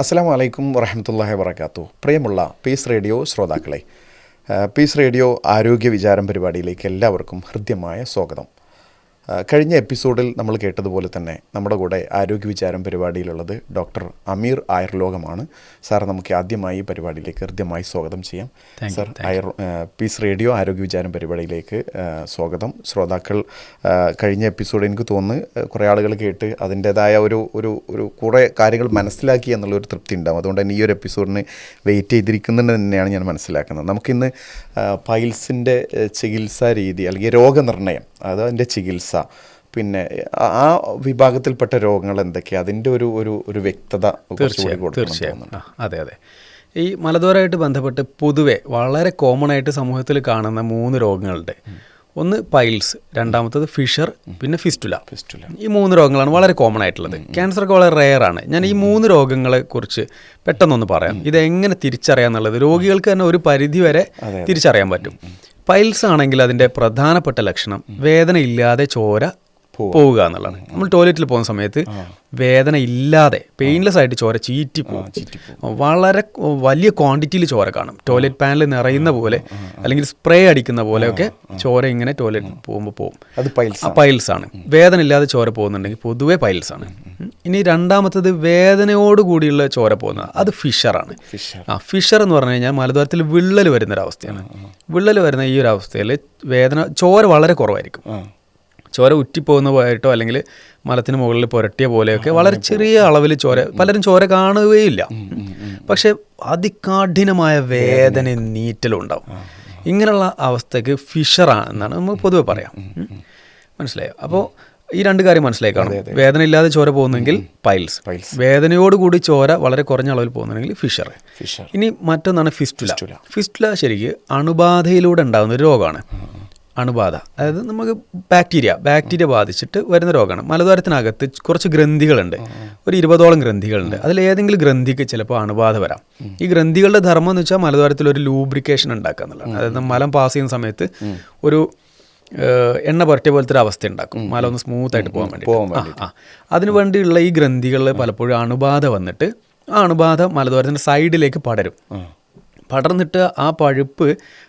അസ്സാം വലൈക്കും വറഹമത്തല്ലാഹി വർക്കാത്തു പ്രിയമുള്ള പീസ് റേഡിയോ ശ്രോതാക്കളെ പീസ് റേഡിയോ ആരോഗ്യ വിചാരം പരിപാടിയിലേക്ക് എല്ലാവർക്കും ഹൃദ്യമായ സ്വാഗതം. കഴിഞ്ഞ എപ്പിസോഡിൽ നമ്മൾ കേട്ടതുപോലെ തന്നെ നമ്മുടെ കൂടെ ആരോഗ്യ വിചാരം പരിപാടിയിലുള്ളത് ഡോക്ടർ അമീർ ആയുർലോകമാണ്. സാർ നമുക്ക് ആദ്യമായി ഈ പരിപാടിയിലേക്ക് ഹൃദ്യമായി സ്വാഗതം ചെയ്യാം. സർ ആയുർ പീസ് റേഡിയോ ആരോഗ്യ വിചാരം പരിപാടിയിലേക്ക് സ്വാഗതം. ശ്രോതാക്കൾ കഴിഞ്ഞ എപ്പിസോഡ് എനിക്ക് തോന്നുന്നു കുറേ ആളുകൾ കേട്ട് അതിന്റെതായ ഒരു ഒരു ഒരു കുറേ കാര്യങ്ങൾ മനസ്സിലാക്കി എന്നുള്ളൊരു തൃപ്തി ഉണ്ടാകും അതുകൊണ്ട് തന്നെ ഈ ഒരു എപ്പിസോഡിന് വെയിറ്റ് ചെയ്തിരിക്കുന്നുണ്ട് തന്നെയാണ് ഞാൻ മനസ്സിലാക്കുന്നത്. നമുക്കിന്ന് പൈൽസിന്റെ ചികിത്സാ രീതി അല്ലെങ്കിൽ രോഗനിർണയം അത് അതിന്റെ ചികിത്സ. പിന്നെ ആ വിഭാഗത്തിൽപ്പെട്ട രോഗങ്ങൾ എന്തൊക്കെയാണ് അതിന്റെ ഒരു ഒരു ഒരു വ്യക്തത തീർച്ചയായും തീർച്ചയായും. അതെ അതെ. ഈ മലദ്വാരമായിട്ട് ബന്ധപ്പെട്ട് പൊതുവെ വളരെ കോമൺ ആയിട്ട് സമൂഹത്തിൽ കാണുന്ന മൂന്ന് രോഗങ്ങളുണ്ട്. ഒന്ന് പൈൽസ് രണ്ടാമത്തത് ഫിഷർ പിന്നെ ഫിസ്റ്റുല. ഫിസ്റ്റുല. ഈ മൂന്ന് രോഗങ്ങളാണ് വളരെ കോമൺ ആയിട്ടുള്ളത്. ക്യാൻസർ ഒക്കെ വളരെ റെയർ ആണ്. ഞാൻ ഈ മൂന്ന് രോഗങ്ങളെ കുറിച്ച് പെട്ടെന്നൊന്ന് പറയാം. ഇത് എങ്ങനെ തിരിച്ചറിയാന്നുള്ളത്? രോഗികൾക്ക് തന്നെ ഒരു പരിധി വരെ തിരിച്ചറിയാൻ പറ്റും. പൈൽസ് ആണെങ്കിൽ അതിന്റെ പ്രധാനപ്പെട്ട ലക്ഷണം വേദന ഇല്ലാതെ ചോര പോവുക. എന്നുള്ളതാണ്. നമ്മൾ ടോയ്ലറ്റിൽ പോകുന്ന സമയത്ത് വേദന ഇല്ലാതെ പെയിൻലെസ് ആയിട്ട് ചോര ചീറ്റി പോകും വളരെ വലിയ ക്വാണ്ടിറ്റിയിൽ ചോര കാണും. ടോയ്ലറ്റ് പാനിൽ നിറയുന്ന പോലെ അല്ലെങ്കിൽ സ്പ്രേ അടിക്കുന്ന പോലെയൊക്കെ ചോര ഇങ്ങനെ ടോയ്ലറ്റിൽ പോകുമ്പോൾ പോകും അത് പൈൽസ് ആണ്. വേദന ഇല്ലാതെ ചോര പോകുന്നുണ്ടെങ്കിൽ പൊതുവേ പൈൽസ് ആണ്. ഇനി രണ്ടാമത്തത് വേദനയോട് കൂടിയുള്ള ചോര പോകുന്നത്. അത് ഫിഷറാണ്. ആ ഫിഷർ എന്ന് പറഞ്ഞു കഴിഞ്ഞാൽ മലദ്വാരത്തിൽ വിള്ളൽ വരുന്ന ഒരു അവസ്ഥയാണ് വിള്ളൽ വരുന്ന ഈ ഒരു അവസ്ഥയിൽ വേദന ചോര വളരെ കുറവായിരിക്കും. ചോര ഉറ്റിപ്പോകുന്ന പോയിട്ടോ അല്ലെങ്കിൽ മലത്തിന് മുകളിൽ പുരട്ടിയ പോലെയൊക്കെ വളരെ ചെറിയ അളവിൽ ചോര പലരും ചോര കാണുകയില്ല. പക്ഷെ അതികാഠിനമായ വേദന നീറ്റലുണ്ടാവും. ഇങ്ങനെയുള്ള അവസ്ഥയ്ക്ക് ഫിഷറാണെന്നാണ് നമ്മൾ പൊതുവെ പറയാം. മനസ്സിലായോ? അപ്പോൾ ഈ രണ്ട് കാര്യം മനസ്സിലായി കാണും വേദന ഇല്ലാതെ ചോര പോകുന്നെങ്കിൽ പൈൽസ്. വേദനയോട് കൂടി ചോര വളരെ കുറഞ്ഞ അളവിൽ പോകുന്നുണ്ടെങ്കിൽ ഫിഷർ. ഫിഷർ. ഇനി മറ്റൊന്നാണ് ഫിസ്റ്റുല. ഫിസ്റ്റുല. ശരിക്ക് അണുബാധയിലൂടെ ഉണ്ടാകുന്ന ഒരു രോഗമാണ്. അണുബാധ. അതായത് നമുക്ക് ബാക്ടീരിയ ബാക്ടീരിയ ബാധിച്ചിട്ട് വരുന്ന രോഗമാണ്. മലദ്വാരത്തിനകത്ത് കുറച്ച് ഗ്രന്ഥികളുണ്ട്. ഒരു ഇരുപതോളം ഗ്രന്ഥികളുണ്ട്. അതിൽ ഏതെങ്കിലും ഗ്രന്ഥിക്ക് ചിലപ്പോൾ അണുബാധ വരാം. ഈ ഗ്രന്ഥികളുടെ ധർമ്മം എന്ന് വെച്ചാൽ മലദ്വാരത്തിൽ ഒരു ലൂബ്രിക്കേഷൻ ഉണ്ടാക്കുക എന്നുള്ളതാണ് അതായത് മലം പാസ് ചെയ്യുന്ന സമയത്ത് ഒരു എണ്ണ പുരട്ടിയ പോലത്തെ ഒരു അവസ്ഥ ഉണ്ടാക്കും. മല ഒന്ന് സ്മൂത്ത് ആയിട്ട് പോകാൻ വേണ്ടി അതിനു വേണ്ടിയുള്ള ഈ ഗ്രന്ഥികളിൽ പലപ്പോഴും അണുബാധ വന്നിട്ട് ആ അണുബാധ മലദ്വാരത്തിന്റെ സൈഡിലേക്ക് പടരും. പടർന്നിട്ട് ആ പഴുപ്പ്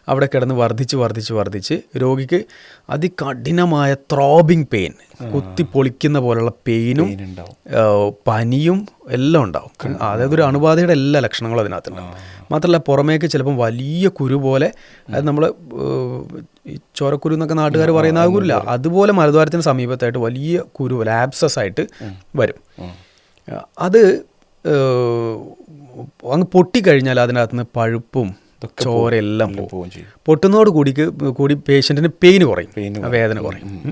അവിടെ കിടന്ന് വർദ്ധിച്ച് വർദ്ധിച്ച് വർദ്ധിച്ച് രോഗിക്ക് അതികഠിനമായ ത്രോബിങ് പെയിൻ കുത്തി പൊളിക്കുന്ന പോലുള്ള പെയിനും പനിയും എല്ലാം ഉണ്ടാവും. അതായത് ഒരു അണുബാധയുടെ എല്ലാ ലക്ഷണങ്ങളും അതിനകത്തുണ്ടാവും മാത്രമല്ല പുറമേക്ക് ചിലപ്പം വലിയ കുരു പോലെ അത് നമ്മൾ ചോരക്കുരു എന്നൊക്കെ നാട്ടുകാർ പറയുന്ന ആ കുരുല്ല. അതുപോലെ മലദ്വാരത്തിന് സമീപത്തായിട്ട് വലിയ കുരു പോലെ ആബ്സസ് ആയിട്ട് വരും. അത് അങ്ങ് പൊട്ടിക്കഴിഞ്ഞാൽ അതിനകത്ത് നിന്ന് പഴുപ്പും ചോരയെല്ലാം പോകും. പൊട്ടുന്നതോട് കൂടി കൂടി പേഷ്യന്റിന് പെയിൻ കുറയും. വേദന കുറയും.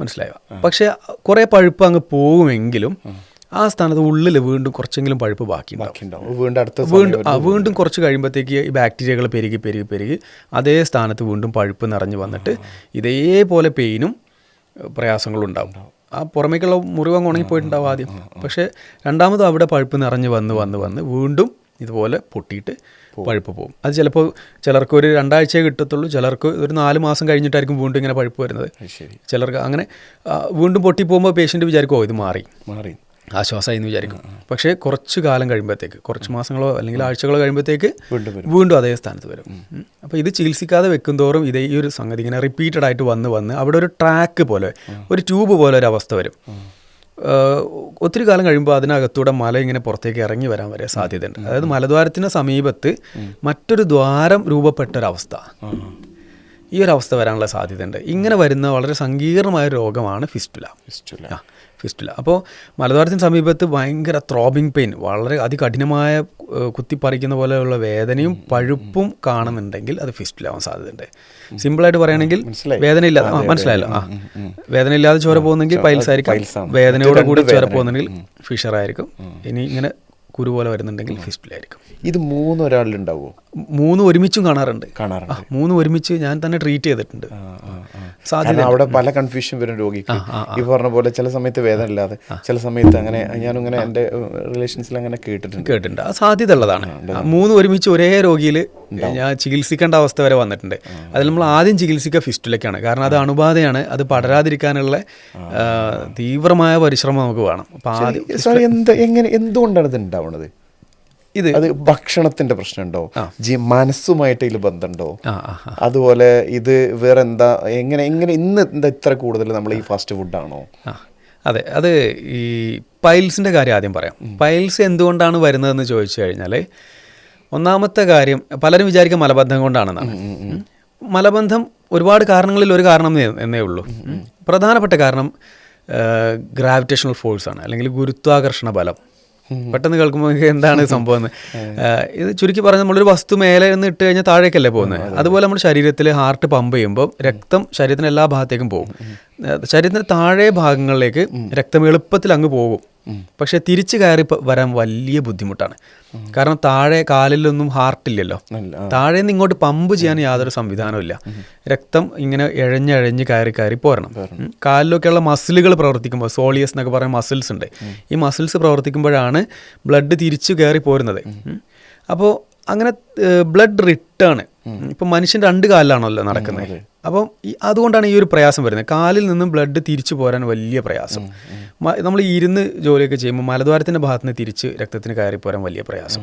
മനസ്സിലായോ? പക്ഷേ കുറേ പഴുപ്പ് അങ്ങ് പോകുമെങ്കിലും ആ. സ്ഥാനത്ത് ഉള്ളിൽ വീണ്ടും കുറച്ചെങ്കിലും പഴുപ്പ് ബാക്കിയുണ്ടാവും. വീണ്ടും വീണ്ടും കുറച്ച് കഴിയുമ്പോഴത്തേക്ക് ഈ ബാക്ടീരിയകൾ പെരുകി പെരുകി പെരുകി അതേ സ്ഥാനത്ത് വീണ്ടും പഴുപ്പ് നിറഞ്ഞു വന്നിട്ട് ഇതേപോലെ പെയിനും പ്രയാസങ്ങളും ഉണ്ടാവും. ആ പുറമേക്കുള്ള മുറിവ് അങ്ങ് ഉണങ്ങിപ്പോയിട്ടുണ്ടാവും ആദ്യം. പക്ഷേ രണ്ടാമത് അവിടെ പഴുപ്പ് നിറഞ്ഞ് വന്ന് വന്ന് വന്ന് വീണ്ടും ഇതുപോലെ പൊട്ടിയിട്ട് പഴുപ്പ് പോകും. അത് ചിലപ്പോൾ ചിലർക്ക് ഒരു രണ്ടാഴ്ചയെ കിട്ടത്തുള്ളൂ. ചിലർക്ക് ഒരു നാല് മാസം കഴിഞ്ഞിട്ടായിരിക്കും വീണ്ടും ഇങ്ങനെ പഴുപ്പ് വരുന്നത്. ശരി. ചിലർക്ക് അങ്ങനെ വീണ്ടും പൊട്ടി പോകുമ്പോൾ പേഷ്യന്റ് വിചാരിക്കും ഓ ഇത് മാറി. മാറി. ആശ്വാസമായി എന്ന് വിചാരിക്കും. പക്ഷേ കുറച്ച് കാലം കഴിയുമ്പോഴത്തേക്ക് കുറച്ച് മാസങ്ങളോ അല്ലെങ്കിൽ ആഴ്ചകളോ കഴിയുമ്പോഴത്തേക്ക് വീണ്ടും അതേ സ്ഥാനത്ത് വരും. അപ്പോൾ ഇത് ചികിത്സിക്കാതെ വെക്കും തോറും ഇതേ ഈ ഒരു സംഗതി ഇങ്ങനെ റിപ്പീറ്റഡ് ആയിട്ട് വന്ന് വന്ന് അവിടെ ഒരു ട്രാക്ക് പോലെ ഒരു ട്യൂബ് പോലെ ഒരു അവസ്ഥ വരും. ഒത്തിരി കാലം കഴിയുമ്പോൾ അതിനകത്തൂടെ മല ഇങ്ങനെ പുറത്തേക്ക് ഇറങ്ങി വരാൻ വരെ സാധ്യതയുണ്ട്. അതായത് മലദ്വാരത്തിന് സമീപത്ത് മറ്റൊരു ദ്വാരം രൂപപ്പെട്ട രൂപപ്പെട്ടൊരവസ്ഥ ഈ ഒരു അവസ്ഥ വരാനുള്ള സാധ്യതയുണ്ട്. ഇങ്ങനെ വരുന്ന വളരെ സങ്കീർണമായ രോഗമാണ് ഫിസ്റ്റുല. ഫിസ്റ്റുല. ഫിസ്റ്റുല അപ്പോൾ മലദ്വാരത്തിന് സമീപത്ത് ഭയങ്കര ത്രോബിങ് പെയിൻ വളരെ അതികഠിനമായ കുത്തിപ്പറിക്കുന്ന പോലെയുള്ള വേദനയും പഴുപ്പും കാണുന്നുണ്ടെങ്കിൽ അത് ഫിസ്റ്റുല ആവാൻ സാധ്യതയുണ്ട്. സിമ്പിളായിട്ട് പറയുകയാണെങ്കിൽ മനസ്സിലായി. വേദന ഇല്ലാതെ ആ മനസ്സിലായല്ലോ. ആ വേദന ഇല്ലാതെ ചോര പോകുന്നെങ്കിൽ പൈൽസ് ആയിരിക്കും വേദനയോടെ കൂടി ചോര. പോകുന്നെങ്കിൽ ഫിഷറായിരിക്കും. ഇനി ഇങ്ങനെ കുരു പോലെ വരുന്നുണ്ടെങ്കിൽ ഫിസ്റ്റുല ആയിരിക്കും ഇത് മൂന്ന് ഒരാളിലുണ്ടാവുമോ മൂന്ന് ഒരുമിച്ചും കാണാറുണ്ട്. കാണാറുണ്ട്. മൂന്ന് ഒരുമിച്ച് ഞാൻ തന്നെ ട്രീറ്റ് ചെയ്തിട്ടുണ്ട്. സാധ്യത അവിടെ പല കൺഫ്യൂഷൻ വരും രോഗിക്ക്. ഈ പറഞ്ഞ പോലെ ചില സമയത്ത് വേദന ഇല്ലാതെ ചില സമയത്ത് അങ്ങനെ ഞാനിങ്ങനെ എന്റെ റിലേഷൻസിൽ അങ്ങനെ കേട്ടിട്ടുണ്ട്. കേട്ടിട്ടുണ്ട്. ആ സാധ്യത ഉള്ളതാണ്. മൂന്ന് ഒരുമിച്ച് ഒരേ രോഗിയിൽ ഞാൻ ചികിത്സിക്കേണ്ട അവസ്ഥ വരെ വന്നിട്ടുണ്ട്. അതിൽ നമ്മൾ ആദ്യം ചികിത്സിക്കുക ഫിസ്റ്റിലേക്കാണ്. കാരണം അത് അണുബാധയാണ്. അത് പടരാതിരിക്കാനുള്ള തീവ്രമായ പരിശ്രമം നമുക്ക് വേണം. അപ്പം ആദ്യം എങ്ങനെ എന്തുകൊണ്ടാണ് ഇത് ഉണ്ടാവുന്നത് ഇത് അത് ഭക്ഷണത്തിന്റെ പ്രശ്നമുണ്ടോ? ജി മനസ്സുമായിട്ട് ഇതിൽ ബന്ധമുണ്ടോ. അതുപോലെ ഇത് വേറെ എന്താ എങ്ങനെ എങ്ങനെ ഇന്ന് എന്താ ഇത്ര കൂടുതൽ നമ്മൾ ഈ ഫാസ്റ്റ് ഫുഡാണോ? ആണോ അതെ അത് ഈ പൈൽസിന്റെ കാര്യം ആദ്യം പറയാം. പൈൽസ് എന്തുകൊണ്ടാണ് വരുന്നതെന്ന് ചോദിച്ചു കഴിഞ്ഞാൽ ഒന്നാമത്തെ കാര്യം പലരും വിചാരിക്കും മലബന്ധം കൊണ്ടാണെന്നാണ്. മലബന്ധം ഒരുപാട് കാരണങ്ങളിൽ ഒരു കാരണം എന്നേ- ഉള്ളൂ. പ്രധാനപ്പെട്ട കാരണം ഗ്രാവിറ്റേഷണൽ ഫോഴ്സ് ആണ് അല്ലെങ്കിൽ ഗുരുത്വാകർഷണ ബലം. പെട്ടെന്ന് കേൾക്കുമ്പോൾ എന്താണ് സംഭവം ഇത് ചുരുക്കി പറഞ്ഞാൽ നമ്മളൊരു വസ്തു മേലെ നിന്ന് ഇട്ട് കഴിഞ്ഞാൽ താഴേക്കല്ലേ പോകുന്നത് അതുപോലെ നമ്മുടെ ശരീരത്തിൽ ഹാർട്ട് പമ്പ് ചെയ്യുമ്പോൾ രക്തം ശരീരത്തിന് എല്ലാ ഭാഗത്തേക്കും പോകും. ഏഹ് ശരീരത്തിന്റെ താഴെ ഭാഗങ്ങളിലേക്ക് രക്തം എളുപ്പത്തിൽ അങ്ങ് പോകും. പക്ഷെ തിരിച്ചു കയറി വരാൻ വലിയ ബുദ്ധിമുട്ടാണ്. കാരണം താഴെ കാലിലൊന്നും ഹാർട്ടില്ലല്ലോ താഴെ നിന്ന് ഇങ്ങോട്ട് പമ്പ് ചെയ്യാൻ യാതൊരു സംവിധാനവും ഇല്ല. രക്തം ഇങ്ങനെ എഴഞ്ഞഴഞ്ഞ് കയറി കയറി പോരണം. കാലിലൊക്കെയുള്ള മസിലുകൾ പ്രവർത്തിക്കുമ്പോൾ സോളിയസ് എന്നൊക്കെ പറയുന്ന മസിൽസ് ഉണ്ട്. ഈ മസിൽസ് പ്രവർത്തിക്കുമ്പോഴാണ് ബ്ലഡ് തിരിച്ചു കയറി പോരുന്നത്. അപ്പോൾ അങ്ങനെ ബ്ലഡ് റിട്ടേൺ ഇപ്പം മനുഷ്യൻ രണ്ട് കാലിലാണല്ലോ നടക്കുന്നത്. അപ്പം ഈ അതുകൊണ്ടാണ് ഈ ഒരു പ്രയാസം വരുന്നത്. കാലിൽ നിന്നും ബ്ലഡ് തിരിച്ചു പോരാൻ വലിയ പ്രയാസം. നമ്മൾ ഇരുന്ന് ജോലിയൊക്കെ ചെയ്യുമ്പോൾ മലദ്വാരത്തിന്റെ ഭാഗത്ത് നിന്ന് തിരിച്ച് രക്തത്തിന് കയറി പോരാൻ വലിയ പ്രയാസം.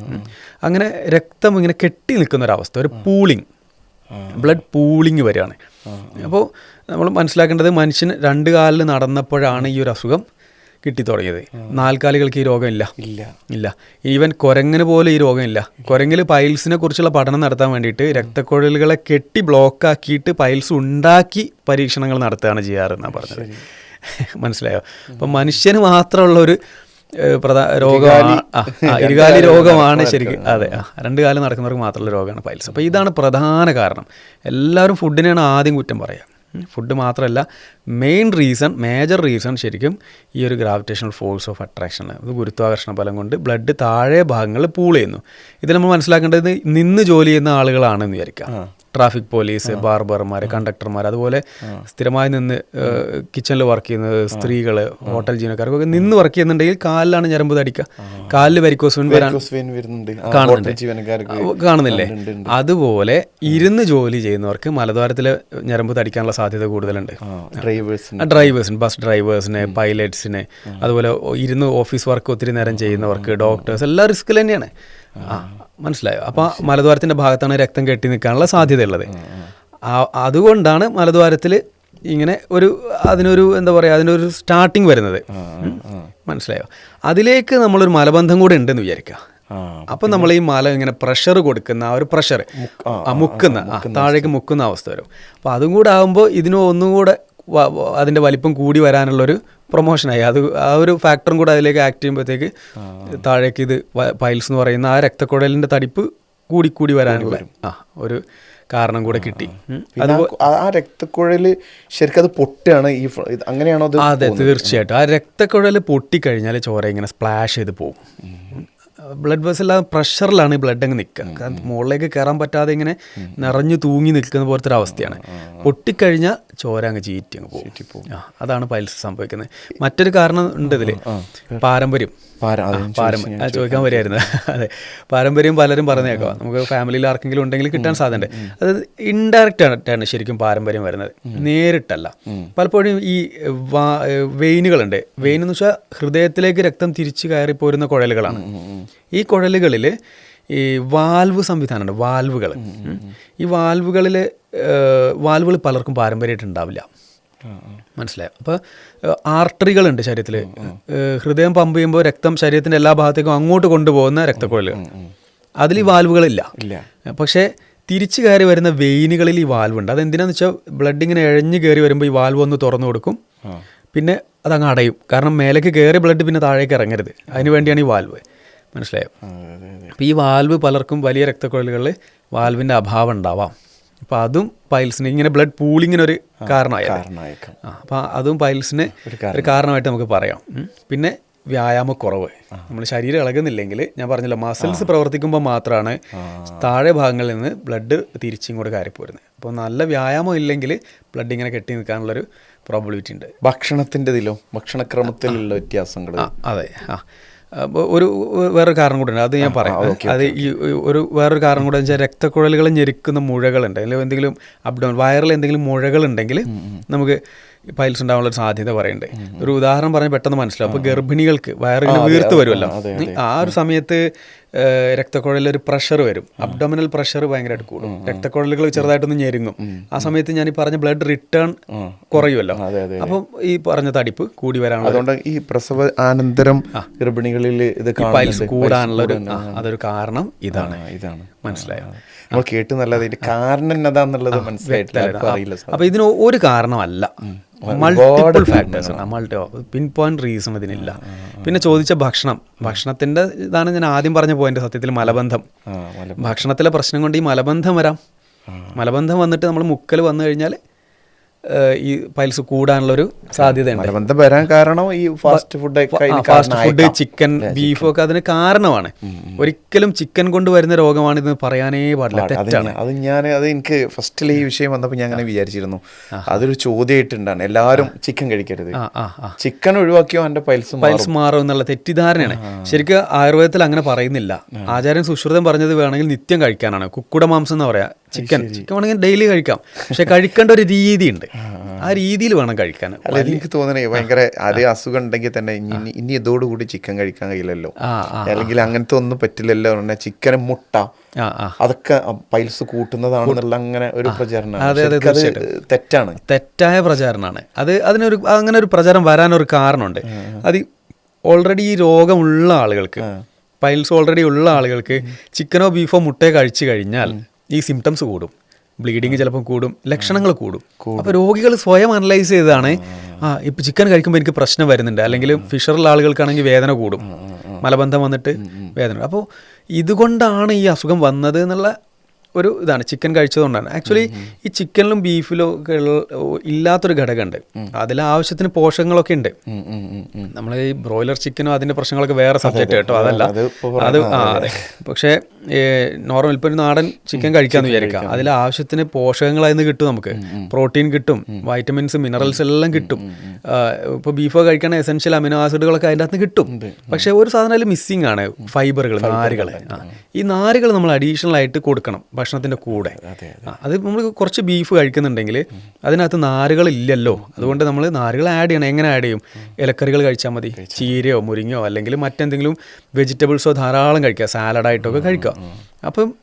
അങ്ങനെ രക്തം ഇങ്ങനെ കെട്ടി നിൽക്കുന്ന ഒരു അവസ്ഥ ഒരു പൂളിങ് ബ്ലഡ് പൂളിങ് വരികയാണ് അപ്പോൾ നമ്മൾ മനസ്സിലാക്കേണ്ടത് മനുഷ്യൻ രണ്ട് കാലിൽ നടന്നപ്പോഴാണ് ഈ ഒരു അസുഖം. കിട്ടി തുടങ്ങിയത്. നാൽക്കാലികൾക്ക് ഈ രോഗമില്ല ഇല്ല. ഇല്ല. ഈവൻ കുരങ്ങിന് പോലും ഈ രോഗമില്ല കുരങ്ങിൽ പൈൽസിനെ കുറിച്ചുള്ള പഠനം നടത്താൻ വേണ്ടിയിട്ട് രക്തക്കുഴലുകളെ കെട്ടി ബ്ലോക്ക് ആക്കിയിട്ട് പൈൽസ് ഉണ്ടാക്കി പരീക്ഷണങ്ങൾ നടത്തുകയാണ് ചെയ്യാറ് എന്നാണ് പറഞ്ഞത്. മനസ്സിലായോ? അപ്പം മനുഷ്യന് മാത്രമുള്ള ഒരു പ്രധാന പ്രധാ രോഗമാണ് ഇരുകാലി രോഗമാണ് ശരിക്കും. അതെ ആ രണ്ട് കാലം നടക്കുന്നവർക്ക് മാത്രമുള്ള രോഗമാണ് പൈൽസ്. അപ്പോൾ ഇതാണ് പ്രധാന കാരണം. എല്ലാവരും ഫുഡിനെയാണ് ആദ്യം കുറ്റം പറയുക ഫുഡ് മാത്രമല്ല മെയിൻ റീസൺ മേജർ റീസൺ ശരിക്കും ഈ ഒരു ഗ്രാവിറ്റേഷണൽ ഫോഴ്സ് ഓഫ് അട്രാക്ഷൻ അത് ഗുരുത്വാകർഷണ ഫലം കൊണ്ട് ബ്ലഡ് താഴെ ഭാഗങ്ങളിൽ പൂൾ ചെയ്യുന്നു. ഇതിൽ നമ്മൾ മനസ്സിലാക്കേണ്ടത് നിന്ന് ജോലി ചെയ്യുന്ന ആളുകളാണെന്ന് വിചാരിക്കാം ട്രാഫിക് പോലീസ് ബാർബർമാർ കണ്ടക്ടർമാർ അതുപോലെ സ്ഥിരമായി നിന്ന് കിച്ചണിൽ വർക്ക് ചെയ്യുന്ന സ്ത്രീകൾ ഹോട്ടൽ ജീവനക്കാർക്കൊക്കെ നിന്ന് വർക്ക് ചെയ്യുന്നുണ്ടെങ്കിൽ കാലിലാണ് ഞരമ്പ് തടിക്കുക. കാലിൽ വരിക്കോസ് കാണുന്നുണ്ട് കാണുന്നില്ലേ. അതുപോലെ ഇരുന്ന് ജോലി ചെയ്യുന്നവർക്ക് മലദ്വാരത്തിലെ ഞരമ്പ് തടിക്കാനുള്ള സാധ്യത കൂടുതലുണ്ട്. ഡ്രൈവേഴ്സിന് ബസ് ഡ്രൈവേഴ്സിന് പൈലറ്റ്സിന് അതുപോലെ ഇരുന്ന് ഓഫീസ് വർക്ക് ഒത്തിരി നേരം ചെയ്യുന്നവർക്ക് ഡോക്ടേഴ്സ് എല്ലാം റിസ്ക് തന്നെയാണ്. മനസ്സിലായോ? അപ്പോൾ മലദ്വാരത്തിന്റെ ഭാഗത്താണ് രക്തം കെട്ടി നിൽക്കാനുള്ള സാധ്യതയുള്ളത്. അതുകൊണ്ടാണ് മലദ്വാരത്തിൽ ഇങ്ങനെ ഒരു അതിനൊരു എന്താ പറയുക അതിനൊരു സ്റ്റാർട്ടിങ് വരുന്നത്. മനസ്സിലായോ? അതിലേക്ക് നമ്മളൊരു മലബന്ധം കൂടെ ഉണ്ടെന്ന് വിചാരിക്കുക. അപ്പം നമ്മൾ ഈ മല ഇങ്ങനെ പ്രഷർ കൊടുക്കുന്ന ആ ഒരു പ്രഷർ മുക്കുന്ന താഴേക്ക് മുക്കുന്ന അവസ്ഥ വരും. അപ്പോൾ അതും കൂടെ ആകുമ്പോൾ ഇതിനും ഒന്നും കൂടെ അതിന്റെ വലിപ്പം കൂടി വരാനുള്ളൊരു പ്രൊമോഷനായി അത് ആ ഒരു ഫാക്ടറും കൂടെ അതിലേക്ക് ആക്ട് ചെയ്യുമ്പോഴത്തേക്ക് താഴേക്ക് ഇത് പൈൽസ് എന്ന് പറയുന്ന ആ രക്തക്കുഴലിന്റെ തടിപ്പ് കൂടിക്കൂടി കൂടി വരാനുള്ള ആ ഒരു കാരണം കൂടെ കിട്ടി. ആ- രക്തക്കുഴൽ രക്തക്കുഴൽ ശരിക്കും അത് പൊട്ടാണ് ഈ അങ്ങനെയാണോ അത് അതെ തീർച്ചയായിട്ടും. ആ രക്തക്കുഴൽ പൊട്ടിക്കഴിഞ്ഞാൽ ചോര ഇങ്ങനെ സ്പ്ലാഷ് ചെയ്ത് പോകും. ബ്ലഡ് വെസൽ ആ പ്രഷറിലാണ് ഈ ബ്ലഡ് അങ്ങ് നിൽക്കുക. കാരണം മുകളിലേക്ക് കയറാൻ പറ്റാതെ ഇങ്ങനെ നിറഞ്ഞു തൂങ്ങി നിൽക്കുന്ന പോലത്തെ ഒരു അവസ്ഥയാണ് പൊട്ടിക്കഴിഞ്ഞാൽ ചോര അങ്ങ് ചീറ്റി അങ്ങ് പോകും. അതാണ് പൈൽസ് സംഭവിക്കുന്നത്. മറ്റൊരു കാരണം ഉണ്ട് ഇതിൽ പാരമ്പര്യം. ചോദിക്കാൻ വരികയായിരുന്നു അതെ. പാരമ്പര്യം പലരും പറഞ്ഞേക്കാം. നമുക്ക് ഫാമിലിയിൽ ആർക്കെങ്കിലും ഉണ്ടെങ്കിൽ കിട്ടാൻ സാധ്യത അത് ഇൻഡയറക്റ്റ് ആയിട്ടാണ് ശരിക്കും പാരമ്പര്യം വരുന്നത്. നേരിട്ടല്ല. പലപ്പോഴും ഈ വെയിനുകളുണ്ട്. വെയിൻ എന്ന് വെച്ചാൽ ഹൃദയത്തിലേക്ക് രക്തം തിരിച്ചു കയറി പോരുന്ന കുഴലുകളാണ് ഈ കുഴലുകളിൽ ഈ വാൽവ് സംവിധാനമുണ്ട് വാൽവുകൾ ഈ വാൽവുകളിൽ വാൽവുകൾ പലർക്കും പാരമ്പര്യമായിട്ട് ഉണ്ടാവില്ല. മനസ്സിലായോ. അപ്പോൾ ആർട്ടറികളുണ്ട് ശരീരത്തിൽ ഹൃദയം പമ്പ് ചെയ്യുമ്പോൾ രക്തം ശരീരത്തിന്റെ എല്ലാ ഭാഗത്തേക്കും അങ്ങോട്ട് കൊണ്ടുപോകുന്ന രക്തക്കുഴലുകൾ. അതിൽ ഈ വാൽവുകളില്ല. പക്ഷേ തിരിച്ചു കയറി വരുന്ന വെയിനുകളിൽ ഈ വാൽവ് ഉണ്ട് അതെന്തിനാന്ന് വെച്ചാൽ ബ്ലഡ് ഇങ്ങനെ ഇഴഞ്ഞു കയറി വരുമ്പോൾ ഈ വാൽവ് ഒന്ന് തുറന്നു കൊടുക്കും. പിന്നെ അതങ്ങ് അടയും. കാരണം മേലേക്ക് കയറി ബ്ലഡ് പിന്നെ താഴേക്ക് ഇറങ്ങരുത്. അതിന് വേണ്ടിയാണ് ഈ വാൽവ്. മനസ്സിലായോ? അപ്പോൾ ഈ വാൽവ് പലർക്കും വലിയ രക്തക്കുഴലുകളിൽ വാൽവിന്റെ അഭാവം ഉണ്ടാവാം. അപ്പോൾ അതും പൈൽസിന് ഇങ്ങനെ ബ്ലഡ് പൂളിങ്ങിനൊരു കാരണമായി അപ്പോൾ അതും പൈൽസിന് ഒരു കാരണമായിട്ട് നമുക്ക് പറയാം. പിന്നെ വ്യായാമക്കുറവ്. നമ്മൾ ശരീരം ഇളകുന്നില്ലെങ്കിൽ ഞാൻ പറഞ്ഞല്ലോ മസിൽസ് പ്രവർത്തിക്കുമ്പോൾ മാത്രമാണ് താഴെ ഭാഗങ്ങളിൽ നിന്ന് ബ്ലഡ് തിരിച്ചിങ്ങോട്ട് കയറിപ്പോരുന്നത് അപ്പോൾ നല്ല വ്യായാമം ഇല്ലെങ്കിൽ ബ്ലഡ് ഇങ്ങനെ കെട്ടി നിൽക്കാനുള്ളൊരു പ്രോബിലിറ്റി ഉണ്ട്. ഭക്ഷണത്തിന്റെ ഇതിലോ ഭക്ഷണക്രമത്തിലുള്ള വ്യത്യാസങ്ങൾ അതെ. ആ. ഒരു വേറൊരു കാരണം കൂടെ ഉണ്ട്. അത് ഞാൻ പറയാം. അത് ഈ ഒരു വേറൊരു കാരണം കൂടെ വെച്ചാൽ രക്തക്കുഴലുകൾ ഞെരുക്കുന്ന മുഴകളുണ്ട്. അല്ലെങ്കിൽ എന്തെങ്കിലും അബ്ഡോൺ വയറിൽ എന്തെങ്കിലും മുഴകളുണ്ടെങ്കിൽ നമുക്ക് പൈൽസ് ഉണ്ടാവാനുള്ള സാധ്യത പറയുന്നുണ്ട് ഒരു ഉദാഹരണം പറഞ്ഞാൽ പെട്ടെന്ന് മനസ്സിലാവും. അപ്പോൾ ഗർഭിണികൾക്ക് വയറിങ്ങനെ വീർത്ത് വരുമല്ലോ. ആ ഒരു സമയത്ത് രക്തക്കുഴലിൽ ഒരു പ്രഷർ വരും. അബ്ഡോമിനൽ പ്രഷർ ഭയങ്കരമായിട്ട് കൂടും. രക്തക്കുഴലുകൾ ചെറുതായിട്ടൊന്ന് ഞെരുങ്ങും. ആ സമയത്ത് ഞാൻ ഈ പറഞ്ഞ ബ്ലഡ് റിട്ടേൺ കുറയുമല്ലോ. അപ്പം ഈ പറഞ്ഞ തടിപ്പ് കൂടി വരാനുള്ള അതുകൊണ്ട് ഈ പ്രസവ അനന്തരം ഗർഭിണികളിൽ ഇത് കൂടാനുള്ള ഒരു അതൊരു കാരണം ഇതാണ്. ഇതാണ്. മനസ്സിലായോ? നമ്മൾ കേട്ട് നല്ലത് ഇതിന്റെ കാരണം എന്നതാന്നുള്ളത് മനസ്സിലായിട്ടില്ല. അറിയില്ല അപ്പൊ ഇതിന് ഒരു കാരണമല്ല. Multiple factors multi pin point reason ഇതിനില്ല. പിന്നെ ചോദിച്ച ഭക്ഷണം. ഭക്ഷണത്തിന്റെ ഇതാണ് ഞാൻ ആദ്യം പറഞ്ഞ പോയിന്റ് സത്യത്തിൽ മലബന്ധം. ഭക്ഷണത്തിലെ പ്രശ്നം കൊണ്ട് ഈ മലബന്ധം വരാം. മലബന്ധം വന്നിട്ട് നമ്മൾ മുക്കൽ വന്നു കഴിഞ്ഞാൽ ഈ പൈൽസ് കൂടാനുള്ളൊരു സാധ്യതയുണ്ട്. ബന്ധം വരാൻ കാരണം ഈ fast food fast food chicken beef ഒക്കെ അതിന് കാരണമാണ്. ഒരിക്കലും ചിക്കൻ കൊണ്ട് വരുന്ന രോഗമാണ് ഇതെന്ന് പറയാനേ പാടില്ല. തെറ്റാണ്. അത് ഞാൻ അത് എനിക്ക് ഫസ്റ്റിൽ ഈ വിഷയം വന്നപ്പോൾ ഞാൻ അങ്ങനെ വിചാരിച്ചിരുന്നു. അതൊരു ചോദ്യമായിട്ടുണ്ടാണ് എല്ലാവരും ചിക്കൻ കഴിക്കരുത്. ചിക്കൻ ഒഴിവാക്കിയോ എന്റെ പൈൽസ് പൈൽസ് മാറും എന്നുള്ള തെറ്റിദ്ധാരണയാണ്. ശരിക്കും ആയുർവേദത്തിൽ അങ്ങനെ പറയുന്നില്ല. ആചാര്യൻ സുശ്രുതം പറഞ്ഞത് വേണമെങ്കിൽ നിത്യം കഴിക്കാനാണ്. കുക്കുട മാംസം എന്ന് പറയാ? ചിക്കൻ ചിക്കൻ വേണമെങ്കിൽ ഡെയിലി കഴിക്കാം. പക്ഷെ കഴിക്കേണ്ട ഒരു രീതി ഉണ്ട് ആ രീതിയിൽ വേണം കഴിക്കാൻ. എനിക്ക് തോന്നണേ ഭയങ്കര അതേ അസുഖം ഉണ്ടെങ്കിൽ തന്നെ ഇനി ഇനി- ഇതോടുകൂടി ചിക്കൻ കഴിക്കാൻ കഴിയില്ലല്ലോ. അല്ലെങ്കിൽ അങ്ങനത്തെ ഒന്നും പറ്റില്ലല്ലോ ചിക്കൻ മുട്ട അതൊക്കെ പൈൽസ് കൂട്ടുന്നതാണെന്നുള്ള അങ്ങനെ ഒരു പ്രചാരണം തെറ്റാണ്. തെറ്റായ പ്രചാരണമാണ്. അത് അതിനൊരു അങ്ങനെ ഒരു പ്രചാരം വരാനൊരു കാരണമുണ്ട്. അത് ഓൾറെഡി ഈ രോഗമുള്ള ആളുകൾക്ക് പൈൽസ് ഓൾറെഡി ഉള്ള ആളുകൾക്ക് ചിക്കനോ ബീഫോ മുട്ടയോ കഴിച്ചു കഴിഞ്ഞാൽ ഈ സിംറ്റംസ് കൂടും. ബ്ലീഡിങ് ചിലപ്പോൾ കൂടും. ലക്ഷണങ്ങൾ കൂടും. അപ്പോൾ രോഗികൾ സ്വയം അനലൈസ് ചെയ്താണ് ആ ഇപ്പം ചിക്കൻ കഴിക്കുമ്പോൾ എനിക്ക് പ്രശ്നം വരുന്നുണ്ട്. അല്ലെങ്കിൽ ഫിഷറുള്ള ആളുകൾക്കാണെങ്കിൽ വേദന കൂടും. മലബന്ധം വന്നിട്ട് വേദന അപ്പോൾ ഇതുകൊണ്ടാണ് ഈ അസുഖം വന്നത് എന്നുള്ള ഒരു ഇതാണ്. ചിക്കൻ കഴിച്ചതുകൊണ്ടാണ്. ആക്ച്വലി ഈ ചിക്കനിലും ബീഫിലും ഒക്കെ ഇല്ലാത്തൊരു ഘടകമുണ്ട്. അതിൽ ആവശ്യത്തിന് പോഷകങ്ങളൊക്കെ ഉണ്ട്. നമ്മൾ ഈ ബ്രോയിലർ ചിക്കനും അതിന്റെ പ്രശ്നങ്ങളൊക്കെ വേറെ സബ്ജക്റ്റ് കേട്ടോ. അതല്ല. അത് അത്. ആ അതെ. പക്ഷേ നോർമൽ ഇപ്പൊ ഒരു നാടൻ ചിക്കൻ കഴിക്കാന്ന് വിചാരിക്കാം. അതിൽ ആവശ്യത്തിന് പോഷകങ്ങളായിരുന്നു കിട്ടും നമുക്ക്. പ്രോട്ടീൻ കിട്ടും വൈറ്റമിൻസ് മിനറൽസ് എല്ലാം കിട്ടും. ഇപ്പോൾ ഇപ്പൊ ബീഫ് കഴിക്കണ എസെൻഷ്യൽ അമിനോ ആസിഡുകളൊക്കെ അതിന്റെ അകത്ത് കിട്ടും. പക്ഷേ ഒരു സാധനം അതിൽ മിസ്സിംഗ് ആണ് ഫൈബറുകൾ നാരുകൾ ഈ നാരുകൾ നമ്മൾ അഡീഷണൽ ആയിട്ട് കൊടുക്കണം ഭക്ഷണത്തിന്റെ കൂടെ. അത് നമ്മൾ കുറച്ച് ബീഫ് കഴിക്കുന്നുണ്ടെങ്കിൽ അതിനകത്ത് നാരുകൾ ഇല്ലല്ലോ. അതുകൊണ്ട് നമ്മൾ നാരുകൾ ആഡ് ചെയ്യണം. എങ്ങനെ ആഡ് ചെയ്യും? ഇലക്കറികൾ കഴിച്ചാൽ മതി. ചീരയോ മുരിങ്ങയോ അല്ലെങ്കിൽ മറ്റെന്തെങ്കിലും വെജിറ്റബിൾസോ ധാരാളം കഴിക്കുക. സാലഡായിട്ടൊക്കെ കഴിക്കുക. അപ്പം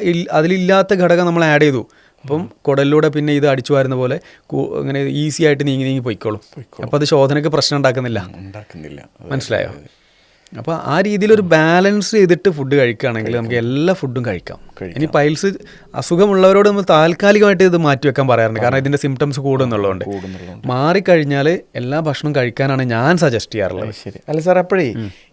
ഇൽ- അതിലില്ലാത്ത ഘടകം നമ്മൾ ആഡ് ചെയ്തു. അപ്പം കുടലിലൂടെ പിന്നെ ഇത് അടിച്ചു വരുന്ന പോലെ ഇങ്ങനെ ഈസി ആയിട്ട് നീങ്ങി നീങ്ങി പോയിക്കോളും. അപ്പം അത് ശോധനയ്ക്ക് പ്രശ്നം ഉണ്ടാക്കുന്നില്ല. ഉണ്ടാക്കുന്നില്ല. മനസ്സിലായോ? അപ്പോൾ ആ രീതിയിൽ ഒരു ബാലൻസ് ചെയ്തിട്ട് ഫുഡ് കഴിക്കുകയാണെങ്കിൽ നമുക്ക് എല്ലാ ഫുഡും കഴിക്കാം. ഇനി പൈൽസ് അസുഖമുള്ളവരോട് നമ്മൾ താൽക്കാലികമായിട്ട് ഇത് മാറ്റി വെക്കാൻ പറയാറുണ്ട്. കാരണം ഇതിന്റെ സിംറ്റംസ് കൂടുന്നുള്ളതുകൊണ്ട്. മാറിക്കഴിഞ്ഞാൽ എല്ലാ ഭക്ഷണവും കഴിക്കാനാണ് ഞാൻ സജസ്റ്റ് ചെയ്യാറുള്ളത്. ശരി. അല്ല സാർ അപ്പോഴേ